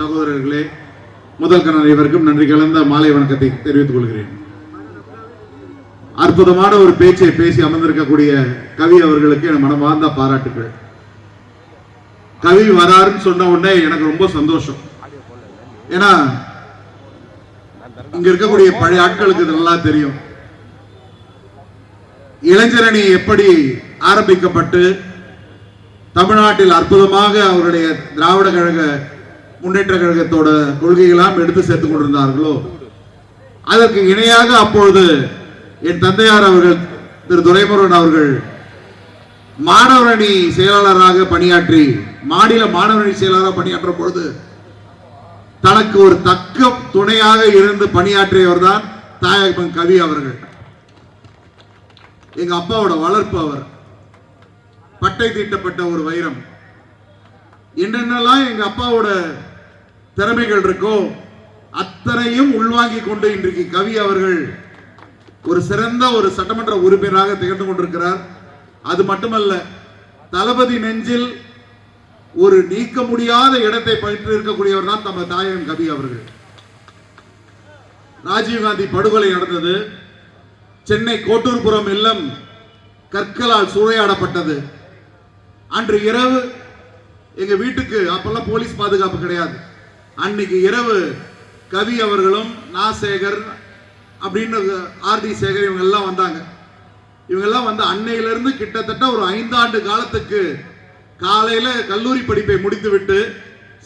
சகோதரர்களே முதல் கண் அனைவருக்கும் நன்றி கலந்த மாலை வணக்கத்தை தெரிவித்துக் கொள்கிறேன். அற்புதமான ஒரு பேச்சை பேசி அமர்ந்திருக்கக்கூடிய கவி அவர்களுக்கு என் மனமார்ந்த பாராட்டுகள் கவி வராருன்னு சொன்ன உடனே எனக்கு ரொம்ப சந்தோஷம். ஏன்னா இங்க இருக்கக்கூடிய பழைய ஆட்களுக்கு இது நல்லா தெரியும். இளைஞரணி எப்படி ஆரம்பிக்கப்பட்டு தமிழ்நாட்டில் அற்புதமாக அவருடைய திராவிட கழக முன்னேற்ற கழகத்தோட கொள்கைகளாம் எடுத்து சேர்த்துக் கொண்டிருந்தார்களோ? அதற்கு இணையாக அப்பொழுது என் தந்தையார் அவர்கள் திரு துரைமுருகன் அவர்கள் மாணவரணி செயலாளராக பணியாற்றி மாநில மாணவரணி செயலாளராக பணியாற்றும் பொழுது தனக்கு ஒரு தக்க துணையாக இருந்து பணியாற்றியவர் தான் தாயகப்பன் கவி அவர்கள். எங்க அப்பாவோட வளர்ப்பு அவர். பட்டை தீட்டப்பட்ட ஒரு வைரம். என்னென்னலாம் எங்க அப்பாவோட திறமைகள் இருக்கோ அத்தனையும் உள்வாங்கி கொண்டு இன்றைக்கு கவி அவர்கள் ஒரு சிறந்த ஒரு சட்டமன்ற உறுப்பினராக திகழ்ந்து கொண்டிருக்கிறார். அது மட்டுமல்ல தளபதி நெஞ்சில் ஒரு நீக்க முடியாத இடத்தை பயிற்று இருக்கக்கூடியவர் தான் தமது தாயகம் கவி அவர்கள். ராஜீவ்காந்தி படுகொலை நடந்தது. சென்னை கோட்டூர்புரம் இல்லம் கற்களால் சூறையாடப்பட்டது. அன்று இரவு எங்க வீட்டுக்கு அப்பெல்லாம் போலீஸ் பாதுகாப்பு கிடையாது. அன்னைக்கு இரவு கவி அவர்களும் நாசேகர் அப்படின்னு ஆர்டி சேகர் இவங்க எல்லாம் வந்தாங்க. இவங்கெல்லாம் வந்து அன்னையிலிருந்து கிட்டத்தட்ட ஒரு ஐந்தாண்டு காலத்துக்கு காலையில் கல்லூரி படிப்பை முடித்துவிட்டு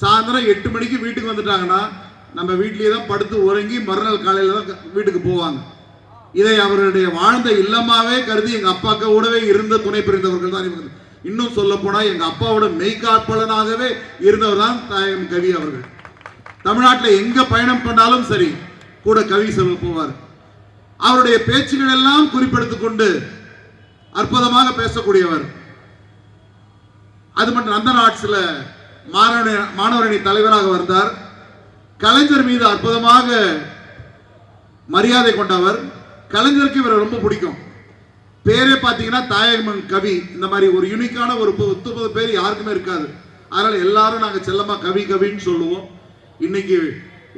சாயந்தரம் எட்டு மணிக்கு வீட்டுக்கு வந்துட்டாங்கன்னா நம்ம வீட்லேயே தான் படுத்து உறங்கி மறுநாள் காலையில் தான் வீட்டுக்கு போவாங்க. இதை அவர்களுடைய வாழ்ந்த இல்லமாவே கருதி எங்கள் அப்பாக்க கூடவே இருந்த துணை புரிந்தவர்கள் தான் இவங்க. இன்னும் சொல்ல போனால் எங்கள் அப்பாவோட மெய்காப்பாளனாகவே இருந்தவர் தான் தாயம் கவி அவர்கள். தமிழ்நாட்டில் எங்க பயணம் பண்ணாலும் சரி கூட கவி சொல்ல போவார். அவருடைய பேச்சுகள் எல்லாம் குறிப்பெடுத்துக் கொண்டு அற்புதமாக பேசக்கூடியவர். அது மட்டும் நந்தன் ஆர்ட்ஸ்ல மாணவரணி தலைவராக வந்தார். கலைஞர் மீது அற்புதமாக மரியாதை கொண்டவர். கலைஞருக்கு இவரை ரொம்ப பிடிக்கும். பேரே பார்த்தீங்கன்னா தாயகமன் கவி. இந்த மாதிரி ஒரு யூனிக்கான ஒரு ஒத்துப்பது பேர் யாருக்குமே இருக்காது. அதனால எல்லாரும் நாங்கள் செல்லமா கவி கவின்னு சொல்லுவோம். இன்னைக்கு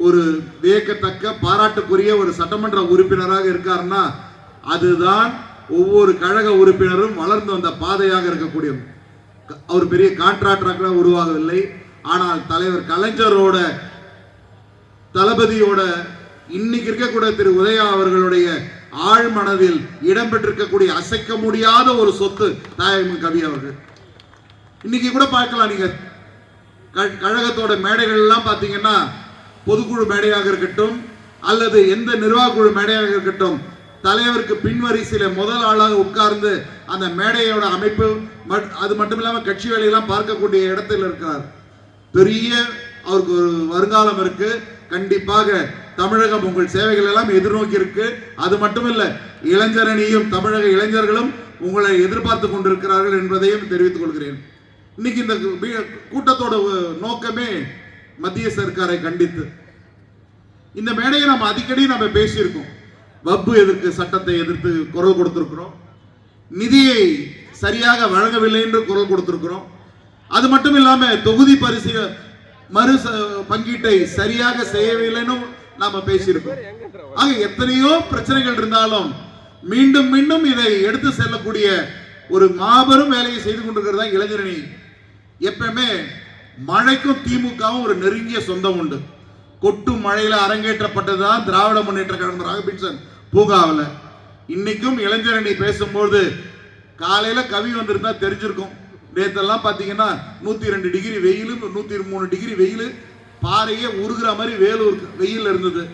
ஒரு வியக்கத்தக்க பாராட்டுக்குரிய ஒரு சட்டமன்ற உறுப்பினராக இருக்காருன்னா அதுதான் ஒவ்வொரு கழக உறுப்பினரும் வளர்ந்து வந்த பாதையாக இருக்கக்கூடிய அவர் பெரிய கான்ட்ராக்டராக உருவாகவில்லை. ஆனால் தலைவர் கலைஞரோட தளபதியோட இன்னைக்கு இருக்கக்கூடிய திரு உதயா அவர்களுடைய ஆழ்மனதில் இடம்பெற்றிருக்கக்கூடிய அசைக்க முடியாத ஒரு சொத்து தாயகம் கவி அவர்கள். இன்னைக்கு கூட பார்க்கலாம் நீங்க கழகத்தோட மேடைகள் எல்லாம் பொதுக்குழு மேடையாக இருக்கட்டும் அல்லது எந்த நிர்வாக குழு மேடையாக இருக்கட்டும் தலைவருக்கு பின்வரிசையில முதல் ஆளாக உட்கார்ந்து அந்த மேடையோட அமைப்பு அது மட்டும் இல்லாமல் கட்சி வேலையெல்லாம் பார்க்கக்கூடிய இடத்தில் இருக்கிறார். பெரிய அவருக்கு ஒரு வருங்காலம் இருக்கு. கண்டிப்பாக தமிழகம் உங்கள் சேவைகள் எல்லாம் எதிர்நோக்கி இருக்கு. அது மட்டுமல்ல இளைஞரணியும் தமிழக இளைஞர்களும் உங்களை எதிர்பார்த்து கொண்டிருக்கிறார்கள் என்பதையும் தெரிவித்துக் கொள்கிறேன். இன்னைக்கு இந்த கூட்டத்தோட நோக்கமே மத்திய சர்க்காரை கண்டித்து. இந்த மேடையை நம்ம அடிக்கடி நம்ம பேசியிருக்கோம். வப்பு எதிர்க்கு சட்டத்தை எதிர்த்து குரல் கொடுத்திருக்கிறோம். நிதியை சரியாக வழங்கவில்லை என்று குரல் கொடுத்திருக்கிறோம். அது மட்டும் இல்லாம தொகுதி பரிசு மறு ச- பங்கீட்டை சரியாக செய்யவில்லைன்னு நாம பேசியிருக்கோம். ஆக எத்தனையோ பிரச்சனைகள் இருந்தாலும் மீண்டும் மீண்டும் இதை எடுத்து செல்லக்கூடிய ஒரு மாபெரும் வேலையை செய்து கொண்டிருக்கிறதா இளைஞரணி எப்பவுமே மழைக்கும் திமுகவும் ஒரு நெருங்கிய சொந்தம் உண்டு. கொட்டும் மழையில அரங்கேற்றப்பட்டதுதான் திராவிட முன்னேற்ற கழகம் ராகபின்சன் பூங்காவில். இன்னைக்கும் இளைஞரணி பேசும்போது காலையில கவி வந்திருந்தா தெரிஞ்சிருக்கும். நேத்தெல்லாம் பார்த்தீங்கன்னா நூத்தி ரெண்டு டிகிரி வெயிலும் நூத்தி மூணு டிகிரி வெயில் பாறையே உருகிற மாதிரி வேலூர் வெயில் இருந்தது.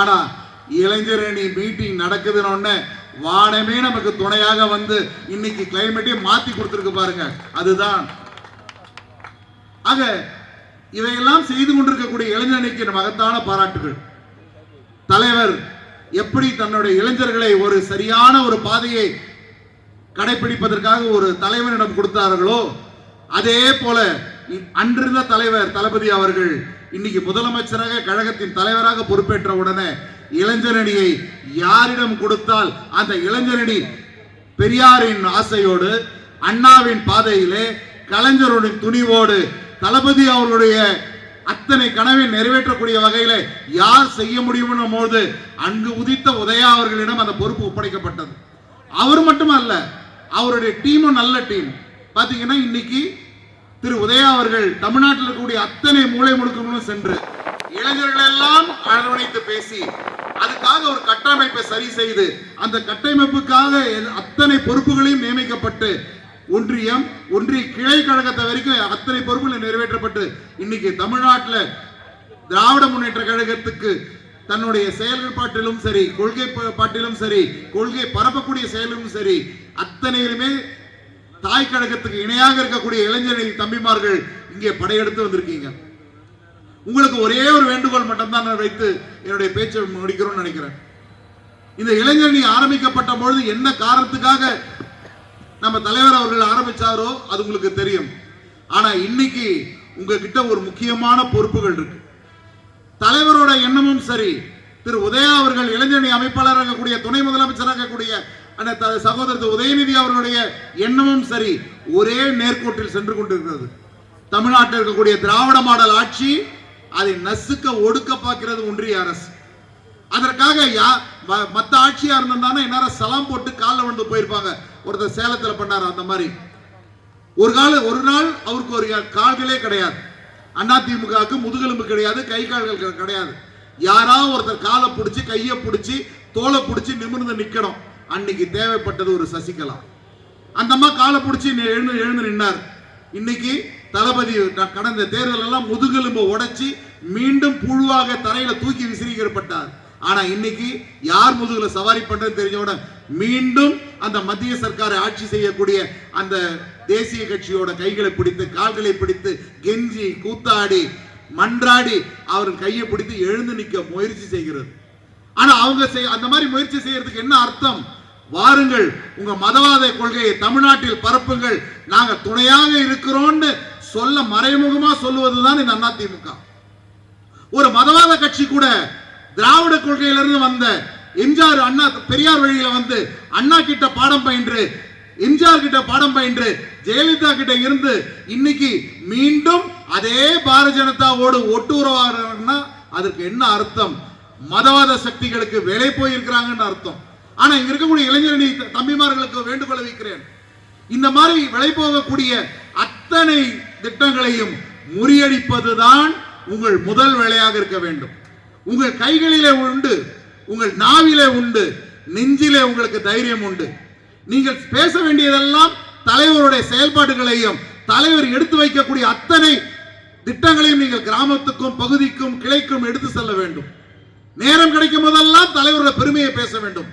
ஆனா இளைஞரணி மீட்டிங் நடக்குதுன்னு வானமே நமக்கு துணையாக வந்து இன்னைக்கு கிளைமேட்டே மாத்தி கொடுத்துருக்கு பாருங்க. அதுதான் ஆக இவையெல்லாம் செய்து கொண்டிருக்கக்கூடிய இளைஞனுக்கு மகத்தான பாராட்டுகள். தலைவர் எப்படி தன்னுடைய இளைஞர்களை ஒரு சரியான ஒரு பாதையை கடைபிடிப்பதற்காக ஒரு தலைவனிடம் கொடுத்தார்களோ அதே போல இ- அன்றிருந்த தலைவர் தளபதி அவர்கள் இன்னைக்கு முதலமைச்சராக கழகத்தின் தலைவராக பொறுப்பேற்ற உடனே இளைஞரணியை யாரிடம் கொடுத்தால் அந்த இளைஞரணி பெரியாரின் ஆசையோடு அண்ணாவின் பாதையிலே கலைஞருடன் துணிவோடு தளபதி அவர்களுடைய அத்தனை கனவை நிறைவேற்றக்கூடிய வகையில யார் செய்ய முடியும் போது அங்கு உதித்த உதயா அவர்களிடம் அந்த பொறுப்பு ஒப்படைக்கப்பட்டது. அவர் மட்டுமல்ல அவருடைய டீமும் நல்ல டீம். பாத்தீங்கன்னா இன்னைக்கு திரு உதயா அவர்கள் தமிழ்நாட்டில் இருக்கக்கூடிய அத்தனை மூலை முடுக்கங்களும் சென்று இளைஞர்கள் எல்லாம் அரவணைத்து பேசி அதுக்காக ஒரு கட்டமைப்பை சரி செய்து அந்த கட்டமைப்புக்காக அத்தனை பொறுப்புகளையும் நியமிக்கப்பட்டு ஒன்றியம் ஒன்றிய கிளை கழகத்தை வரைக்கும் அத்தனை பொறுப்புகள் நிறைவேற்றப்பட்டு இன்னைக்கு தமிழ்நாட்டில் திராவிட முன்னேற்ற கழகத்துக்கு தன்னுடைய செயல்பாட்டிலும் சரி கொள்கை ப- பாட்டிலும் சரி கொள்கை பரப்பக்கூடிய செயலிலும் சரி அத்தனையிலுமே தாய் கழகத்துக்கு இணையாக இருக்கக்கூடிய இளைஞர்கள் தம்பிமார்கள் இங்கே படையெடுத்து வந்திருக்கீங்க. உங்களுக்கு ஒரே ஒரு வேண்டுகோள் மட்டும்தான் நான் வைத்து என்னுடைய பேச்சை முடிக்கிறோம்னு நினைக்கிறேன். இந்த இளைஞரணி ஆரம்பிக்கப்பட்ட பொழுது என்ன காரணத்துக்காக நம்ம தலைவர் அவர்கள் ஆரம்பிச்சாரோ அது உங்களுக்கு தெரியும். ஆனா இன்னைக்கு உங்ககிட்ட ஒரு முக்கியமான பொறுப்புகள் இருக்கு. தலைவரோட எண்ணமும் சரி திரு உதயா அவர்கள் இளைஞரணி அமைப்பாளராக இருக்கக்கூடிய துணை முதலமைச்சராக இருக்கக்கூடிய அண்ணன் த- சகோதரர் உதயநிதி அவர்களுடைய எண்ணமும் சரி ஒரே நேர்கோட்டில் சென்று கொண்டிருக்கிறது. தமிழ்நாட்டில் இருக்கக்கூடிய திராவிட மாடல் ஆட்சி அதை நசுக்க ஒடுக்க பார்க்கிறது ஒன்றிய அரசு. அதற்காக யா மற்ற மத்த ஆட்சியா இருந்திருந்தானே சலாம் போட்டு காலில் வந்து போயிருப்பாங்க. ஒருத்தர் சேலத்துல பண்ணாரு அந்த மாதிரி. ஒரு கால ஒரு நாள் அவருக்கு ஒரு கால்களே கிடையாது. அதிமுகவுக்கு முதுகெலும்பு கிடையாது கை கால்கள் கிடையாது. யாராவது ஒருத்தர் காலை பிடிச்சி கையை பிடிச்சி தோலை பிடிச்சி நிமிர்ந்து நிக்கணும். அன்னைக்கு தேவைப்பட்டது ஒரு சசிகலா. அந்த அம்மா காலை பிடிச்சி எழுந்து எழுந்து நின்னார். இன்னைக்கு தளபதி கடந்த தேர்தல் எல்லாம் முதுகெலும்பு உடைச்சி மீண்டும் புழுவாக தரையில தூக்கி விசிறிக்கப்பட்டார் ஆனா இன்னைக்கு யார் முதுகுல சவாரி பண்றது தெரிஞ்சோட மீண்டும் அந்த மத்திய சர்க்காரை ஆட்சி செய்யக்கூடிய அந்த தேசிய கட்சியோட கைகளை பிடித்து கால்களை பிடித்து கெஞ்சி கூத்தாடி மன்றாடி அவர் கையை பிடித்து எழுந்து நிக்க முயற்சி செய்கிறது. ஆனா அவங்க செய் அந்த மாதிரி முயற்சி செய்யறதுக்கு என்ன அர்த்தம்? வாருங்கள் உங்க மதவாத கொள்கையை தமிழ்நாட்டில் பரப்புங்கள். நாங்க துணையாக இருக்கிறோம்னு சொல்ல மறைமுகமா சொல்லுவதுதான் இந்த அதிமுக ஒரு மதவாத கட்சி கூட திராவிட கொள்கையிலிருந்து வந்த எம்ஜிஆர் அண்ணா பெரியார் வழியில வந்து அண்ணா கிட்ட பாடம் பயின்று எம்ஜிஆர் கிட்ட பாடம் பயின்று ஜெயலலிதா கிட்ட இருந்து இன்னைக்கு மீண்டும் அதே பாரதிய ஜனதாவோடு ஒட்டுறவாருன்னா அதற்கு என்ன அர்த்தம்? மதவாத சக்திகளுக்கு வேலை போயிருக்கிறாங்கன்னு அர்த்தம். ஆனா இங்க இருக்கக்கூடிய இளைஞரணி தம்பிமார்களுக்கு வேண்டுகோளை வைக்கிறேன். இந்த மாதிரி விலை போகக்கூடிய அத்தனை திட்டங்களையும் முறியடிப்பதுதான் உங்கள் முதல் வேலையாக இருக்க வேண்டும். உங்கள் கைகளிலே உண்டு உங்கள் நாவிலே உண்டு நெஞ்சிலே உங்களுக்கு தைரியம் உண்டு. நீங்கள் பேச வேண்டியதெல்லாம் தலைவருடைய செயல்பாடுகளையும் தலைவர் எடுத்து வைக்கக்கூடிய அத்தனை திட்டங்களையும் நீங்கள் கிராமத்துக்கும் பகுதிக்கும் கிளைக்கும் எடுத்து செல்ல வேண்டும். நேரம் கிடைக்கும் போதெல்லாம் தலைவரோட பெருமையை பேச வேண்டும்.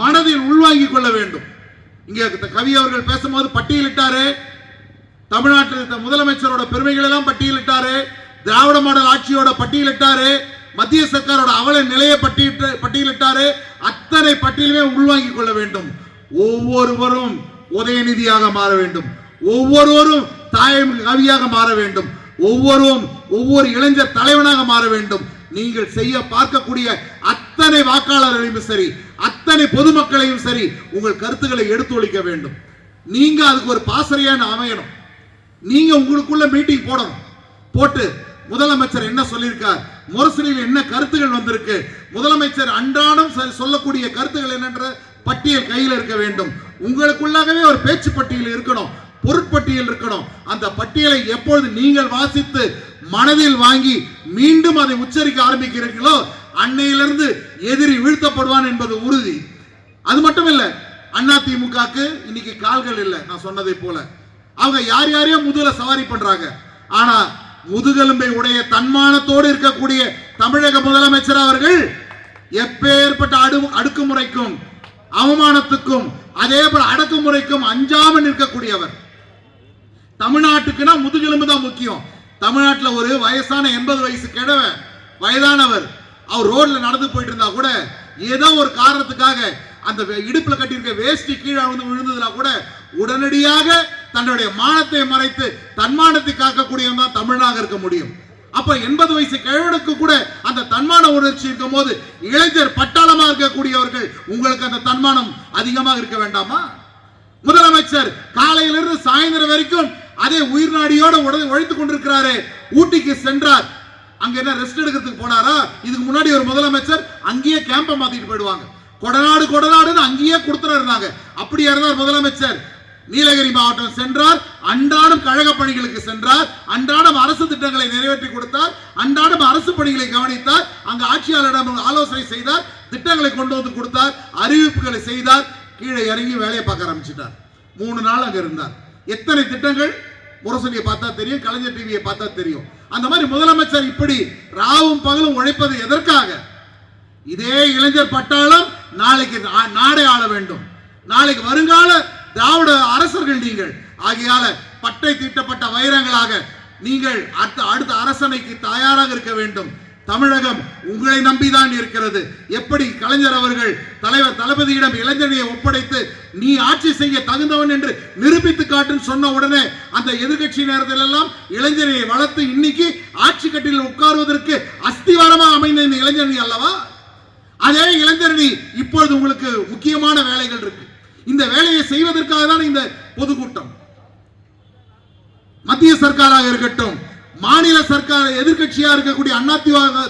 மனதில் உள்வாங்கிக் கொள்ள வேண்டும். இங்க கவி அவர்கள் பேசும்போது பட்டியலிட்டாரு. தமிழ்நாட்டில் முதலமைச்சரோட பெருமைகள் எல்லாம் பட்டியலிட்டாரு. திராவிட மாடல் ஆட்சியோட பட்டியலிட்டாரு. மத்திய சர்க்காரோட அவல நிலையை பட்டியிட்டு பட்டியலிட்டாரு. அத்தனை பட்டியலுமே உள்வாங்கிக் கொள்ள வேண்டும். ஒவ்வொருவரும் உதயநிதியாக மாற வேண்டும். ஒவ்வொருவரும் தாயம் கவியாக மாற வேண்டும். ஒவ்வொருவரும் ஒவ்வொரு இளைஞர் தலைவனாக மாற வேண்டும். நீங்கள் செய்ய பார்க்கக்கூடிய அத்தனை வாக்காளர்களையும் சரி அத்தனை பொதுமக்களையும் சரி உங்கள் கருத்துக்களை எடுத்துரைக்க வேண்டும். நீங்க அதுக்கு ஒரு பாசறையான அமையணும். நீங்க உங்களுக்குள்ள மீட்டிங் போடணும். போட்டு முதலமைச்சர் என்ன சொல்லியிருக்கார்? முரசொலியில் என்ன கருத்துகள் வந்திருக்கு? முதலமைச்சர் அன்றாடம் சொல்லக்கூடிய கருத்துகள் என்னன்ற பட்டியல் கையில் இருக்க வேண்டும். உங்களுக்குள்ளாகவே ஒரு பேச்சு பட்டியல் இருக்கணும் பொருட்பட்டியல் இருக்கணும். அந்த பட்டியலை எப்பொழுது நீங்கள் வாசித்து மனதில் வாங்கி மீண்டும் அதை உச்சரிக்க ஆரம்பிக்கிறீர்களோ அன்னையிலிருந்து எதிரி வீழ்த்தப்படுவான் என்பது உறுதி. அது மட்டும் இல்லை அண்ணா திமுகக்கு இன்னைக்கு கால்கள் இல்லை நான் சொன்னதை போல. அவங்க யார் யாரையோ முதுகுல சவாரி பண்றாங்க. ஆனா முதுகெலும்பை உடைய தன்மானத்தோடு இருக்கக்கூடிய தமிழக முதலமைச்சர் அவர்கள் எப்பேற்பட்ட அடு அடுக்குமுறைக்கும் அவமானத்துக்கும் அதே போல அடக்குமுறைக்கும் அஞ்சாமல் நிற்கக்கூடியவர். தமிழ்நாட்டுக்குன்னா முதுகெலும்பு தான் முக்கியம். தமிழ்நாட்டுல ஒரு வயசான எண்பது வயசு கிழவன் வயதானவர் அவர் ரோட்ல நடந்து போயிட்டு இருந்தா கூட ஏதோ ஒரு காரணத்துக்காக அந்த இடுப்புல கட்டியிருக்க வேஷ்டி கீழே விழுந்து விழுந்ததுனா கூட உடனடியாக தன்னுடைய மானத்தை மறைத்து தன்மானத்தை காக்கக்கூடியவன் தான் தமிழனாக இருக்க முடியும். அப்ப எண்பது வயசு கிழவனுக்கு கூட அந்த தன்மான உணர்ச்சி இருக்கும் போது இளைஞர் பட்டாளமா இருக்கக்கூடியவர்கள் உங்களுக்கு அந்த தன்மானம் அதிகமாக இருக்க வேண்டாமா? முதலமைச்சர் காலையிலிருந்து சாயந்தரம் வரைக்கும் அதே உயிர் நாடியோட உழைத்துக் கொண்டிருக்கிறாரு ஊட்டிக்கு சென்றார். அங்க என்ன ரெஸ்ட் எடுக்கிறதுக்கு போனாரா? இதுக்கு முன்னாடி ஒரு முதலமைச்சர் அங்கேயே கேம்ப மாத்திட்டு போயிடுவாங்க. கொடநாடு கொடநாடுன்னு அங்கேயே கொடுத்துட்டு அப்படியா இருந்தார் முதலமைச்சர்? நீலகிரி மாவட்டம் சென்றார் அன்றாடம் கழக பணிகளுக்கு சென்றார் அன்றாடம் அரசு திட்டங்களை நிறைவேற்றி கொடுத்தார் அன்றாடம் அரசு பணிகளை கவனித்தார் அங்கு ஆட்சியாளரிடம் ஆலோசனை செய்தார் திட்டங்களை கொண்டு வந்து கொடுத்தார் அறிவிப்புகளை செய்தார் கீழே இறங்கி வேலையை பார்க்க ஆரம்பிச்சிட்டார். மூணு நாள் அங்க இருந்தார். எத்தனை திட்டங்கள்? முரசொலியை பார்த்தா தெரியும் கலைஞர் டிவியை பார்த்தா தெரியும். அந்த மாதிரி முதலமைச்சர் இப்படி ராவும் பகலும் உழைப்பது எதற்காக? இதே இளைஞர் பட்டாளம் நாளைக்கு நா- நாடை ஆள வேண்டும். நாளைக்கு வருங்கால திராவிட அரசர்கள் நீங்கள். ஆகையால பட்டை தீட்டப்பட்ட வைரங்களாக நீங்கள் அடுத்த அடுத்த அரசனைக்கு தயாராக இருக்க வேண்டும். தமிழகம் உங்களை நம்பிதான் இருக்கிறது. எப்படி கலைஞர் அவர்கள் தலைவர் தளபதியிடம் இளைஞனையை ஒப்படைத்து நீ ஆட்சி செய்ய தகுந்தவன் என்று நிரூபித்து காட்டுன்னு சொன்ன உடனே அந்த எதிர்கட்சி நேரத்தில் எல்லாம் இளைஞனையை வளர்த்து இன்னைக்கு ஆட்சி கட்டில் உட்காருவதற்கு அஸ்திவாரமா அமைந்த இந்த இளைஞரணி அல்லவா? அதே இளைஞரணி இப்பொழுது உங்களுக்கு முக்கியமான வேலைகள் இருக்கு. இந்த வேலையை செய்வதற்காக தான் இந்த பொதுக்கூட்டம். மத்திய சர்க்காராக இருக்கட்டும் மாநில சர்க்கார் எதிர்கட்சியா இருக்கக்கூடிய அண்ணா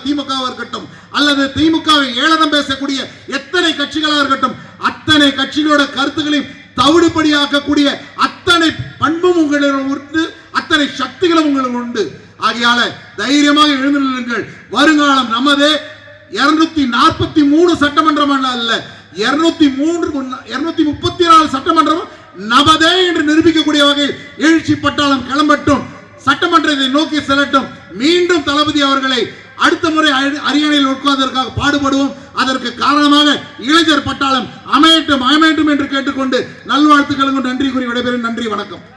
திமுக இருக்கட்டும் அல்லது திமுகவை ஏளனம் பேசக்கூடிய எத்தனை கட்சிகளாக இருக்கட்டும் அத்தனை கட்சிகளோட கருத்துக்களையும் தவிடுபடியாக்கக்கூடிய அத்தனை பண்பும் உங்களிடம் உண்டு அத்தனை சக்திகளும் உங்களுக்கு உண்டு. ஆகையால தைரியமாக எழுந்து நில்லுங்கள். வருங்காலம் நமதே. இருநூத்தி நாற்பத்தி மூணு சட்டமன்றம் அல்ல இருநூத்தி மூன்று இருநூத்தி முப்பத்தி நாலு சட்டமன்றம் நமதே என்று நிரூபிக்கக்கூடிய வகையில் எழுச்சி பட்டாளம் கிளம்பட்டும். சட்டமன்றத்தை நோக்கி செல்லட்டும். மீண்டும் தளபதி அவர்களை அடுத்த முறை அரியணையில் உட்கார்ந்ததற்காக பாடுபடுவோம். அதற்கு காரணமாக இளைஞர் பட்டாளம் அமையட்டும் அமையட்டும் என்று கேட்டுக்கொண்டு நல்வாழ்த்துக்களுக்கும் நன்றி கூறி விடைபெறும். நன்றி வணக்கம்.